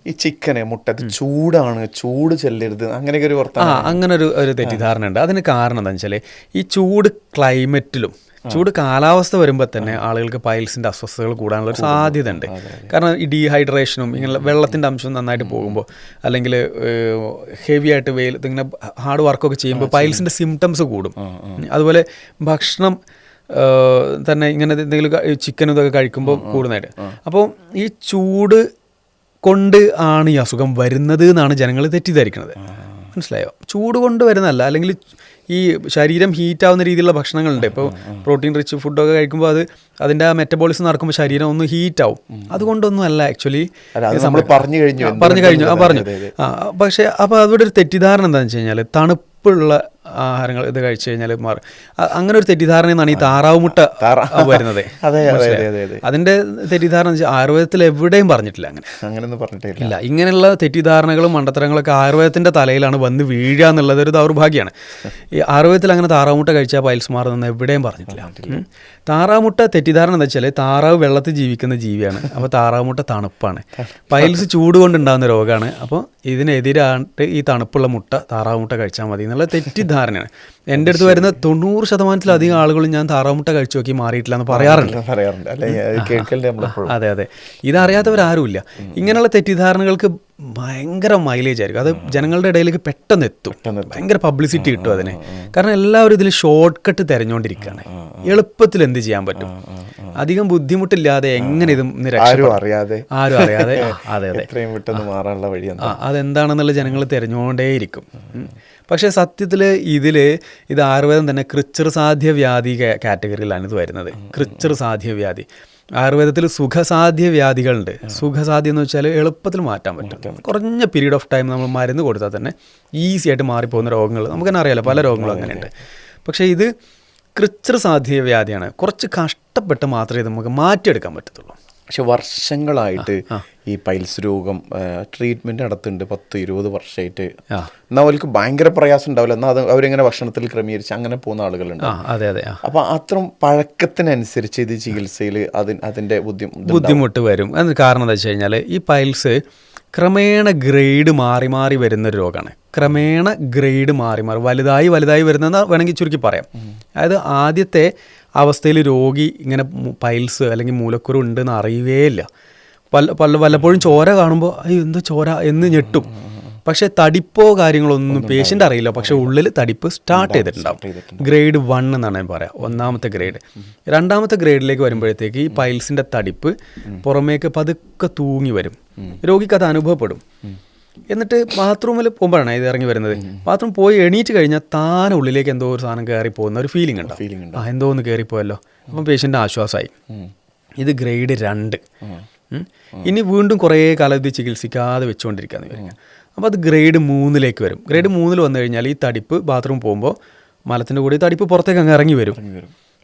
ഈ ചിക്കന് മുട്ട ചൂടാണ് ചൂട് ചെല്ലരുത് അങ്ങനെയൊക്കെ ഒരു ആ അങ്ങനെ ഒരു ഒരു തെറ്റിദ്ധാരണ ഉണ്ട് അതിന് കാരണം എന്താണെന്ന് വെച്ചാൽ ഈ ചൂട് ക്ലൈമറ്റിലും ചൂട് കാലാവസ്ഥ വരുമ്പോൾ തന്നെ ആളുകൾക്ക് പൈൽസിന്റെ അസ്വസ്ഥതകൾ കൂടാനുള്ള ഒരു സാധ്യത ഉണ്ട് കാരണം ഈ ഡീഹൈഡ്രേഷനും ഇങ്ങനെ വെള്ളത്തിന്റെ അംശം നന്നായിട്ട് പോകുമ്പോൾ അല്ലെങ്കിൽ ഹെവി ആയിട്ട് വെയിൽ ഇങ്ങനെ ഹാർഡ് വർക്കൊക്കെ ചെയ്യുമ്പോൾ പൈൽസിന്റെ സിംറ്റംസ് കൂടും. അതുപോലെ ഭക്ഷണം തന്നെ ഇങ്ങനെ എന്തെങ്കിലും ചിക്കനും ഇതൊക്കെ കഴിക്കുമ്പോൾ കൂടുന്നതായിട്ട് അപ്പോൾ ഈ ചൂട് കൊണ്ട് ആണ് ഈ അസുഖം വരുന്നത് എന്നാണ് ജനങ്ങൾ തെറ്റിദ്ധരിക്കുന്നത്. മനസ്സിലായോ? ചൂട് കൊണ്ട് വരുന്നതല്ല അല്ലെങ്കിൽ ഈ ശരീരം ഹീറ്റ് ആവുന്ന രീതിയിലുള്ള ഭക്ഷണങ്ങളുണ്ട്. ഇപ്പോൾ പ്രോട്ടീൻ റിച്ച് ഫുഡൊക്കെ കഴിക്കുമ്പോൾ അത് അതിന്റെ ആ മെറ്റബോളിസം നടക്കുമ്പോൾ ശരീരം ഒന്ന് ഹീറ്റ് ആവും. അതുകൊണ്ടൊന്നും അല്ല ആക്ച്വലി നമ്മൾ പറഞ്ഞു കഴിഞ്ഞു. പറഞ്ഞു കഴിഞ്ഞു. ആ പറഞ്ഞു. പക്ഷേ അപ്പോൾ അവിടെ ഒരു തെറ്റിദ്ധാരണ എന്താണെന്ന് വെച്ച് കഴിഞ്ഞാൽ തണുപ്പുള്ള ആഹാരങ്ങൾ ഇത് കഴിച്ചു കഴിഞ്ഞാൽ മാറും. അങ്ങനെ ഒരു തെറ്റിദ്ധാരണ എന്നാണ് ഈ താറാവ് മുട്ട വരുന്നത്. അതെ, അതെ, അതെ, അതെ. അതിന്റെ തെറ്റിദ്ധാരണ വെച്ചാൽ ആയുർവേദത്തിൽ എവിടെയും പറഞ്ഞിട്ടില്ല അങ്ങനെ. അങ്ങനെയൊന്നും പറഞ്ഞിട്ടില്ല. ഇല്ല ഇങ്ങനെയുള്ള തെറ്റിദ്ധാരണകളും മണ്ടത്തരങ്ങളൊക്കെ ആയുർവേദത്തിന്റെ തലയിലാണ് വന്ന് വീഴുക എന്നുള്ളത് ഒരു ദൗർഭാഗ്യമാണ്. ഈ ആയുർവേദത്തിൽ അങ്ങനെ താറാവ് മുട്ട കഴിച്ചാൽ പൈൽസ് മാറുന്നെന്ന് എവിടെയും പറഞ്ഞിട്ടില്ല. താറാവ് മുട്ട തെറ്റിദ്ധാരണ എന്താ വെച്ചാൽ താറാവ് വെള്ളത്തിൽ ജീവിക്കുന്ന ജീവിയാണ്. അപ്പോൾ താറാമുട്ട തണുപ്പാണ്. പൈൽസ് ചൂട് കൊണ്ടുണ്ടാകുന്ന രോഗമാണ്. അപ്പോൾ ഇതിനെതിരായിട്ട് ഈ തണുപ്പുള്ള മുട്ട താറാവ് മുട്ട കഴിച്ചാൽ മതി എന്നുള്ള തെറ്റിദ്ധാരണയാണ് എന്റെ അടുത്ത് വരുന്ന തൊണ്ണൂറ് ശതമാനത്തിലധികം ആളുകളും ഞാൻ താറാമുട്ട കഴിച്ചു നോക്കി മാറിയിട്ടില്ല എന്ന് പറയാറുണ്ട്. അതെ അതെ ഇതറിയാത്തവരാരുമില്ല. ഇങ്ങനെയുള്ള തെറ്റിദ്ധാരണകൾക്ക് ഭയങ്കര മൈലേജ് ആയിരിക്കും. അത് ജനങ്ങളുടെ ഇടയിലേക്ക് പെട്ടെന്ന് എത്തും. ഭയങ്കര പബ്ലിസിറ്റി കിട്ടും അതിനെ. കാരണം എല്ലാവരും ഇതിൽ ഷോർട്ട് കട്ട് തിരഞ്ഞുകൊണ്ടിരിക്കുകയാണ് എളുപ്പത്തിൽ എന്ത് ചെയ്യാൻ പറ്റും? അധികം ബുദ്ധിമുട്ടില്ലാതെ എങ്ങനെ ഇത് ആരും അറിയാതെ. ആരും അറിയാതെ. അതെ അതെ. അതെന്താണെന്നുള്ള ജനങ്ങൾ തിരഞ്ഞുകൊണ്ടേയിരിക്കും. പക്ഷേ സത്യത്തിൽ ഇതിൽ ഇത് ആയുർവേദം തന്നെ കൃച്ചർ സാധ്യ വ്യാധി കാറ്റഗറിയിലാണ് ഇത് വരുന്നത്. കൃച്ചർ സാധ്യ വ്യാധി. ആയുർവേദത്തിൽ സുഖസാധ്യ വ്യാധികളുണ്ട്. സുഖസാധ്യം എന്ന് വെച്ചാൽ എളുപ്പത്തിൽ മാറ്റാൻ പറ്റും. കുറഞ്ഞ പീരീഡ് ഓഫ് ടൈം നമ്മൾ മരുന്ന് കൊടുത്താൽ തന്നെ ഈസി ആയിട്ട് മാറിപ്പോകുന്ന രോഗങ്ങൾ നമുക്ക് തന്നെ അറിയാലോ പല രോഗങ്ങളും അങ്ങനെയുണ്ട്. പക്ഷേ ഇത് കൃച്ചർ സാധ്യ വ്യാധിയാണ്. കുറച്ച് കഷ്ടപ്പെട്ട് മാത്രമേ ഇത് നമുക്ക് മാറ്റിയെടുക്കാൻ പറ്റത്തുള്ളൂ. പക്ഷെ വർഷങ്ങളായിട്ട് ഈ പൈൽസ് രോഗം ട്രീറ്റ്മെന്റ് നടത്തുന്നുണ്ട്. പത്ത് ഇരുപത് വർഷമായിട്ട്. എന്നാൽ അവർക്ക് ഭയങ്കര പ്രയാസം ഉണ്ടാവില്ല. എന്നാൽ അത് അവരിങ്ങനെ ഭക്ഷണത്തിൽ ക്രമീകരിച്ച് അങ്ങനെ പോകുന്ന ആളുകളുണ്ട്. അതെ അതെ അപ്പൊ അത്രയും പഴക്കത്തിനനുസരിച്ച് ഇത് ചികിത്സയിൽ അതിന് അതിന്റെ ബുദ്ധിമുട്ട് വരും. അതിന് കാരണം എന്താ വെച്ച് കഴിഞ്ഞാൽ ഈ പൈൽസ് ക്രമേണ ഗ്രേഡ് മാറി മാറി വരുന്ന ഒരു രോഗമാണ്. ക്രമേണ ഗ്രേഡ് മാറി മാറി വലുതായി വലുതായി വരുന്നതെന്ന് വേണമെങ്കിൽ ചുരുക്കി പറയാം. അതായത് ആദ്യത്തെ അവസ്ഥയിൽ രോഗി ഇങ്ങനെ പൈൽസ് അല്ലെങ്കിൽ മൂലക്കുരു ഉണ്ടെന്ന് അറിയുകയില്ല പല പല വല്ലപ്പോഴും ചോര കാണുമ്പോൾ അയ്യോ എന്താ ചോര? എന്ന് ഞെട്ടും. പക്ഷേ തടിപ്പോ കാര്യങ്ങളൊന്നും പേഷ്യന്റ് അറിയില്ല. പക്ഷേ ഉള്ളിൽ തടിപ്പ് സ്റ്റാർട്ട് ചെയ്തിട്ടുണ്ടാവും. ഗ്രേഡ് വൺ എന്നാണ് ഞാൻ പറയാം. ഒന്നാമത്തെ ഗ്രേഡ് രണ്ടാമത്തെ ഗ്രേഡിലേക്ക് വരുമ്പോഴത്തേക്ക് ഈ പൈൽസിന്റെ തടിപ്പ് പുറമേക്ക് പതുക്കെ തൂങ്ങി വരും. രോഗിക്ക് അത് അനുഭവപ്പെടും. എന്നിട്ട് ബാത്റൂമിൽ പോകുമ്പോഴാണ് ഇത് ഇറങ്ങി വരുന്നത്. ബാത്റൂം പോയി എണീറ്റ് കഴിഞ്ഞാൽ താൻ ഉള്ളിലേക്ക് എന്തോ ഒരു സാധനം കയറി പോകുന്ന ഒരു ഫീലിംഗ് ഉണ്ട്? ആ എന്തോ ഒന്ന് കയറിപ്പോയല്ലോ. അപ്പം പേഷ്യന്റ് ആശ്വാസമായി ഇത് ഗ്രേഡ് രണ്ട്. ഇനി വീണ്ടും കുറേ കാലം ഇത് ചികിത്സിക്കാതെ വെച്ചുകൊണ്ടിരിക്കുകയെന്ന് വരിക അപ്പോൾ അത് ഗ്രേഡ് മൂന്നിലേക്ക് വരും. ഗ്രേഡ് മൂന്നിൽ വന്നു കഴിഞ്ഞാൽ ഈ തടിപ്പ് ബാത്റൂം പോകുമ്പോൾ മലത്തിന്റെ കൂടെ തടിപ്പ് പുറത്തേക്ക് അങ്ങ് ഇറങ്ങി വരും.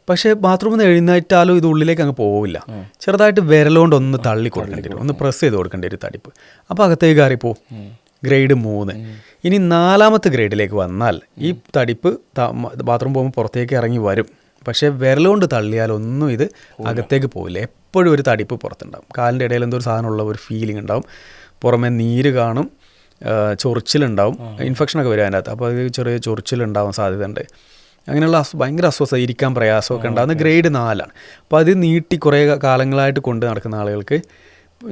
പക്ഷേ ബാത്റൂമിൽ നിന്ന് എഴുന്നേറ്റാലും ഇത് ഉള്ളിലേക്ക് അങ്ങ് പോവില്ല. ചെറുതായിട്ട് വിരലുകൊണ്ട് ഒന്ന് തള്ളി കൊടുക്കേണ്ടി വരും. ഒന്ന് പ്രസ് ചെയ്ത് കൊടുക്കേണ്ടി വരും തടിപ്പ്. അപ്പോൾ അകത്തേക്ക് കയറിപ്പോവും ഗ്രേഡ് മൂന്ന്. ഇനി നാലാമത്തെ ഗ്രേഡിലേക്ക് വന്നാൽ ഈ തടിപ്പ് ബാത്റൂം പോകുമ്പോൾ പുറത്തേക്ക് ഇറങ്ങി വരും. പക്ഷേ വിരലുകൊണ്ട് തള്ളിയാലൊന്നും ഇത് അകത്തേക്ക് പോവില്ല. എപ്പോഴും ഒരു തടിപ്പ് പുറത്തുണ്ടാവും. കാലിന്റെ ഇടയിൽ എന്തോ ഒരു സാധനമുള്ള ഒരു ഫീലിംഗ് ഉണ്ടാവും. പുറമെ നീര് കാണും. ചൊറിച്ചിലുണ്ടാവും. ഇൻഫെക്ഷനൊക്കെ വരും അതിനകത്ത്. അപ്പോൾ അത് ചെറിയ ചൊറിച്ചിലുണ്ടാവാൻ സാധ്യതയുണ്ട്. അങ്ങനെയുള്ള അസു ഭയങ്കര അസ്വസ്ഥത ഇരിക്കാൻ പ്രയാസമൊക്കെ ഉണ്ടാകുന്ന ഗ്രേഡ് നാലാണ്. അപ്പോൾ അത് നീട്ടി കുറേ കാലങ്ങളായിട്ട് കൊണ്ട് നടക്കുന്ന ആളുകൾക്ക്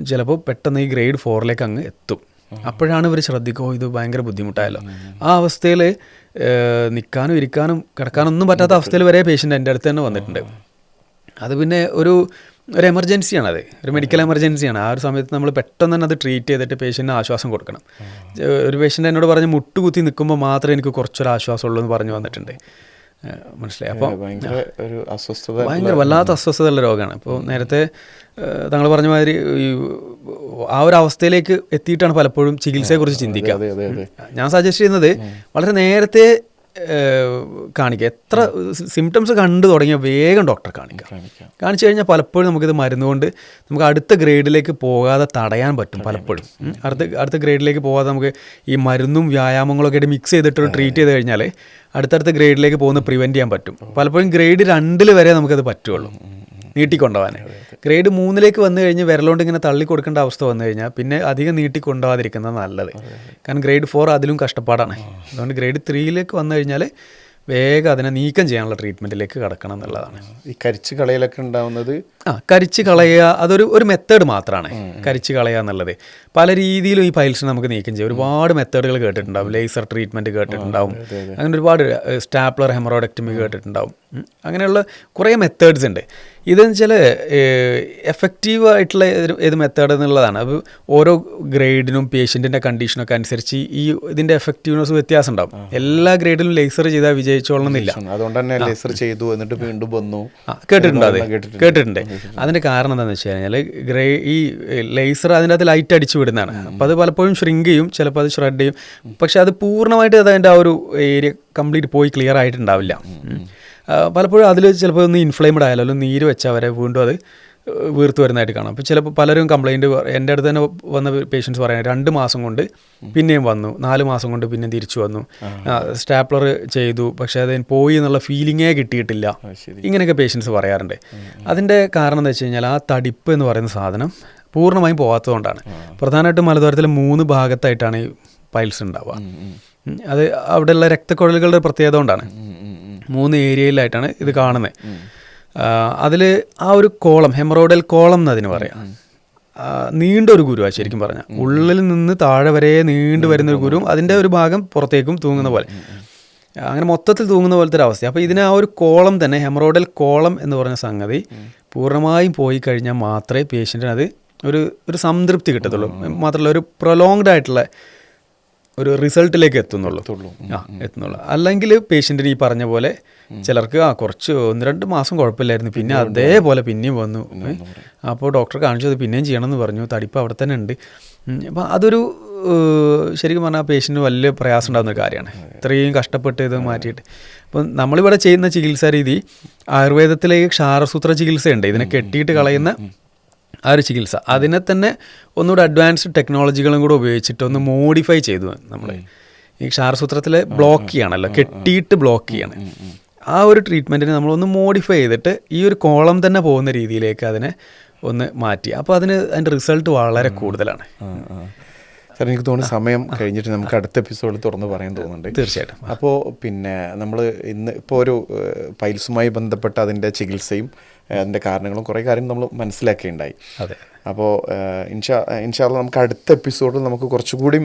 ചിലപ്പോൾ പെട്ടെന്ന് ഈ ഗ്രേഡ് ഫോറിലേക്ക് അങ്ങ് എത്തും. അപ്പോഴാണ് ഇവർ ശ്രദ്ധിക്കുക ഇത് ഭയങ്കര ബുദ്ധിമുട്ടായല്ലോ. ആ അവസ്ഥയിൽ നിൽക്കാനും ഇരിക്കാനും കിടക്കാനൊന്നും പറ്റാത്ത അവസ്ഥയിൽ വരെ പേഷ്യന്റ് എന്റെ അടുത്ത് തന്നെ വന്നിട്ടുണ്ട്. അത് പിന്നെ ഒരു ഒരു എമർജൻസിയാണ് എമർജൻസിയാണത് ഒരു മെഡിക്കൽ എമർജൻസിയാണ് ആ ഒരു സമയത്ത് നമ്മൾ പെട്ടെന്ന് തന്നെ അത് ട്രീറ്റ് ചെയ്തിട്ട് പേഷ്യന്റിന് ആശ്വാസം കൊടുക്കണം. ഒരു പേഷ്യന്റ് എന്നോട് പറഞ്ഞ് മുട്ടുകുത്തി നിൽക്കുമ്പോൾ മാത്രമേ എനിക്ക് കുറച്ചൊരു ആശ്വാസമുള്ളൂ എന്ന് പറഞ്ഞു വന്നിട്ടുണ്ട്. മനസ്സിലായി. അപ്പോൾ ഭയങ്കര ഒരു അസ്വസ്ഥത ഭയങ്കര വല്ലാത്ത അസ്വസ്ഥതയുള്ള രോഗമാണ് ഇപ്പോൾ നേരത്തെ താങ്കൾ പറഞ്ഞ മാതിരി ഈ ആ ഒരു അവസ്ഥയിലേക്ക് എത്തിയിട്ടാണ് പലപ്പോഴും ചികിത്സയെക്കുറിച്ച് ചിന്തിക്കുക. ഞാൻ സജസ്റ്റ് ചെയ്യുന്നത് വളരെ നേരത്തെ കാണിക്കുക. എത്ര സിംറ്റംസ് കണ്ടു തുടങ്ങിയാൽ വേഗം ഡോക്ടറെ കാണിക്കുക. കാണിച്ചു കഴിഞ്ഞാൽ പലപ്പോഴും നമുക്കിത് മരുന്ന് കൊണ്ട് നമുക്ക് അടുത്ത ഗ്രേഡിലേക്ക് പോകാതെ തടയാൻ പറ്റും പലപ്പോഴും. അടുത്ത അടുത്ത ഗ്രേഡിലേക്ക് പോകാതെ നമുക്ക് ഈ മരുന്നും വ്യായാമങ്ങളൊക്കെ ആയിട്ട് മിക്സ് ചെയ്തിട്ട് ട്രീറ്റ് ചെയ്ത് കഴിഞ്ഞാൽ അടുത്തടുത്ത ഗ്രേഡിലേക്ക് പോകുന്നത് പ്രിവെന്റ് ചെയ്യാൻ പറ്റും. പലപ്പോഴും ഗ്രേഡ് രണ്ടിൽ വരെ നമുക്കത് പറ്റുള്ളൂ. നീട്ടിക്കൊണ്ടുപോകാൻ ഗ്രേഡ് മൂന്നിലേക്ക് വന്നു കഴിഞ്ഞ് വിരലോണ്ട് ഇങ്ങനെ തള്ളി കൊടുക്കേണ്ട അവസ്ഥ വന്നു കഴിഞ്ഞാൽ പിന്നെ അധികം നീട്ടിക്കൊണ്ടുപോകാതിരിക്കുന്നത് നല്ലത്. കാരണം ഗ്രേഡ് ഫോർ അതിലും കഷ്ടപ്പാടാണ്. അതുകൊണ്ട് ഗ്രേഡ് ത്രീയിലേക്ക് വന്നു കഴിഞ്ഞാൽ വേഗം അതിനെ നീക്കം ചെയ്യാനുള്ള ട്രീറ്റ്മെന്റിലേക്ക് കടക്കണം എന്നുള്ളതാണ്. ഈ കരിച്ച് കളയിലൊക്കെ ഉണ്ടാവുന്നത് ആ കരിച്ച് കളയുക അതൊരു ഒരു മെത്തേഡ് മാത്രമാണ് കരിച്ച് കളയുക എന്നുള്ളത്. പല രീതിയിലും ഈ പൈൽസിനെ നമുക്ക് നീക്കം ചെയ്യാം. ഒരുപാട് മെത്തേഡുകൾ കേട്ടിട്ടുണ്ടാവും. ലേസർ ട്രീറ്റ്മെന്റ് കേട്ടിട്ടുണ്ടാവും. അങ്ങനെ ഒരുപാട് സ്റ്റാപ്ലർ ഹെമറോഡക്ടമി കേട്ടിട്ടുണ്ടാവും. അങ്ങനെയുള്ള കുറേ മെത്തേഡ്സ് ഉണ്ട്. ഇതെന്ന് വെച്ചാൽ എഫക്റ്റീവ് ആയിട്ടുള്ള ഏത് ഏത് മെത്തേഡ് എന്നുള്ളതാണ്. അത് ഓരോ ഗ്രേഡിനും പേഷ്യന്റിന്റെ കണ്ടീഷനൊക്കെ അനുസരിച്ച് ഈ ഇതിന്റെ എഫക്റ്റീവ്നെസ് വ്യത്യാസം ഉണ്ടാവും. എല്ലാ ഗ്രേഡിലും ലേസർ ചെയ്താൽ വിജയിച്ചോളണമെന്നില്ല. അതുകൊണ്ട് തന്നെ ലേസർ ചെയ്തു എന്നിട്ട് വീണ്ടും വന്നു. കേട്ടിട്ടുണ്ട് അതെ? കേട്ടിട്ടുണ്ട്. അതിന്റെ കാരണം എന്താണെന്ന് വെച്ച് കഴിഞ്ഞാൽ ഗ്രേ ഈ ലേസർ അതിന്റെ അകത്ത് ലൈറ്റ് അടിച്ചു വിടുന്നതാണ്. അപ്പോൾ അത് പലപ്പോഴും ഷ്രിങ്ക് ചെയ്യും ചിലപ്പോൾ അത് ഷ്രെഡ് ചെയ്യും. പക്ഷെ അത് പൂർണമായിട്ട് അത് അതിന്റെ ആ ഒരു ഏരിയ കംപ്ലീറ്റ് പോയി ക്ലിയർ ആയിട്ടുണ്ടാവില്ല. പലപ്പോഴും അതിൽ ചിലപ്പോൾ ഒന്ന് ഇൻഫ്ലെയിംഡ് ആയാലോ അല്ലെങ്കിൽ നീര് വെച്ചാൽ വരെ വീണ്ടും അത് വീർത്ത് വരുന്നതായിട്ട് കാണാം. അപ്പോൾ ചിലപ്പോൾ പലരും കംപ്ലൈന്റ് എന്റെ അടുത്ത് തന്നെ വന്ന പേഷ്യൻസ് പറയാൻ രണ്ട് മാസം കൊണ്ട് പിന്നെയും വന്നു നാല് മാസം കൊണ്ട് പിന്നെയും തിരിച്ചു വന്നു. സ്റ്റാപ്ലർ ചെയ്തു പക്ഷേ അതിന് പോയി എന്നുള്ള ഫീലിങ്ങേ കിട്ടിയിട്ടില്ല. ഇങ്ങനെയൊക്കെ പേഷ്യൻസ് പറയാറുണ്ട്. അതിന്റെ കാരണം എന്താ വെച്ച് കഴിഞ്ഞാൽ ആ തടിപ്പ് എന്ന് പറയുന്ന സാധനം പൂർണമായും പോകാത്തതുകൊണ്ടാണ് പ്രധാനമായിട്ടും മലദ്വാരത്തിൽ മൂന്ന് ഭാഗത്തായിട്ടാണ് ഈ പൈൽസ് ഉണ്ടാവുക. അത് അവിടെയുള്ള രക്തക്കുഴലുകളുടെ പ്രത്യേകത കൊണ്ടാണ്. മൂന്ന് ഏരിയയിലായിട്ടാണ് ഇത് കാണുന്നത് അതിൽ ആ ഒരു കോളം ഹെമറോഡൽ കോളം എന്നതിന് പറയാം. നീണ്ടൊരു നീണ്ട ഒരു ഗുരുവാണ് ശരിക്കും പറഞ്ഞാൽ ഉള്ളിൽ നിന്ന് താഴെ വരെ നീണ്ടു വരുന്ന ഒരു ഗുരു അതിന്റെ ഒരു ഭാഗം പുറത്തേക്കും തൂങ്ങുന്ന പോലെ. അങ്ങനെ മൊത്തത്തിൽ തൂങ്ങുന്ന പോലത്തെ ഒരു അവസ്ഥ അപ്പോൾ ഇതിന് ആ ഒരു കോളം തന്നെ ഹെമറോഡൽ കോളം എന്ന് പറഞ്ഞ സംഗതി പൂർണമായും പോയി കഴിഞ്ഞാൽ മാത്രമേ പേഷ്യന്റിന് അത് ഒരു ഒരു സംതൃപ്തി കിട്ടത്തുള്ളൂ. മാത്രമല്ല ഒരു പ്രൊലോങ്ഡ് ആയിട്ടുള്ള ഒരു റിസൾട്ടിലേക്ക് എത്തുന്നുള്ളൂ. ആ എത്തുന്നുള്ളൂ. അല്ലെങ്കിൽ പേഷ്യന്റിന് ഈ പറഞ്ഞ പോലെ ചിലർക്ക് ആ കുറച്ച് ഒന്ന് രണ്ട് മാസം കുഴപ്പമില്ലായിരുന്നു. പിന്നെ അതേപോലെ പിന്നെയും വന്നു. അപ്പോൾ ഡോക്ടർ കാണിച്ചു അത് പിന്നെയും ചെയ്യണമെന്ന് പറഞ്ഞു. തടിപ്പ് അവിടെ തന്നെ ഉണ്ട്. അപ്പം അതൊരു ശരിക്കും പറഞ്ഞാൽ പേഷ്യന്റിന് വലിയ പ്രയാസം ഉണ്ടാകുന്ന ഒരു കാര്യമാണ്. ഇത്രയും കഷ്ടപ്പെട്ട് ഇത് മാറ്റിയിട്ട്. അപ്പം നമ്മളിവിടെ ചെയ്യുന്ന ചികിത്സാ രീതി ആയുർവേദത്തിലെ ഈ ക്ഷാരസൂത്ര ചികിത്സയുണ്ട്. ഇതിനെ കെട്ടിയിട്ട് കളയുന്ന ആ ഒരു ചികിത്സ. അതിനെ തന്നെ ഒന്നുകൂടെ അഡ്വാൻസ്ഡ് ടെക്നോളജികളും കൂടെ ഉപയോഗിച്ചിട്ട് ഒന്ന് മോഡിഫൈ ചെയ്തു നമ്മൾ ഈ ക്ഷാരസൂത്രത്തിലെ ബ്ലോക്ക് ചെയ്യണമല്ലോ കെട്ടിയിട്ട് ബ്ലോക്ക് ചെയ്യണം. ആ ഒരു ട്രീറ്റ്മെന്റിന് നമ്മളൊന്ന് മോഡിഫൈ ചെയ്തിട്ട് ഈ ഒരു കോളം തന്നെ പോകുന്ന രീതിയിലേക്ക് അതിനെ ഒന്ന് മാറ്റി. അപ്പോൾ അതിന് അതിന്റെ റിസൾട്ട് വളരെ കൂടുതലാണ്. സാർ എനിക്ക് തോന്നുന്നു സമയം കഴിഞ്ഞിട്ട് നമുക്ക് അടുത്ത എപ്പിസോഡിൽ തുറന്ന് പറയാൻ തോന്നുന്നുണ്ട്. തീർച്ചയായിട്ടും. അപ്പോൾ പിന്നെ നമ്മൾ ഇന്ന് ഇപ്പോൾ ഒരു പൈൽസുമായി ബന്ധപ്പെട്ട അതിന്റെ ചികിത്സയും അതിന്റെ കാരണങ്ങളും കുറേ കാര്യം നമ്മൾ മനസ്സിലാക്കിയുണ്ടായി അതെ. അപ്പോൾ ഇൻഷാ ഇൻഷാല്ല നമുക്ക് അടുത്ത എപ്പിസോഡിൽ നമുക്ക് കുറച്ചുകൂടി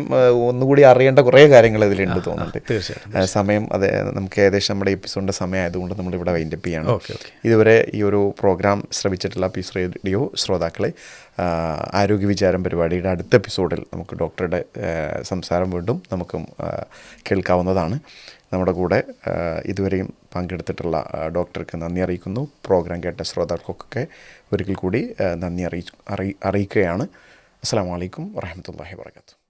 ഒന്നുകൂടി അറിയേണ്ട കുറേ കാര്യങ്ങൾ ഇതിലുണ്ട് തോന്നുന്നുണ്ട്. തീർച്ചയായിട്ടും സമയം അതെ നമുക്ക് ഏകദേശം നമ്മുടെ എപ്പിസോഡിന്റെ സമയം ആയതുകൊണ്ട് നമ്മളിവിടെ വൈൻഡപ്പ് വൈൻഡ് ഓക്കെ ഓക്കെ. ഇതുവരെ ഈ ഒരു പ്രോഗ്രാം ശ്രമിച്ചിട്ടുള്ള പീസ് റേഡിയോ ശ്രോതാക്കളെ ആരോഗ്യ വിചാരം പരിപാടിയുടെ അടുത്ത എപ്പിസോഡിൽ നമുക്ക് ഡോക്ടറുടെ സംസാരം വീണ്ടും നമുക്കും കേൾക്കാവുന്നതാണ്. നമ്മുടെ കൂടെ ഇതുവരെയും പങ്കെടുത്തിട്ടുള്ള ഡോക്ടർക്ക് നന്ദി അറിയിക്കുന്നു. പ്രോഗ്രാം കേട്ട ശ്രോതാക്കൾക്കൊക്കെ ഒരിക്കൽ കൂടി നന്ദി അറിയി അറിയി അറിയിക്കുകയാണ്. അസ്സാം വലൈക്കും വാഹമത്തല്ലാഹി വാത്തു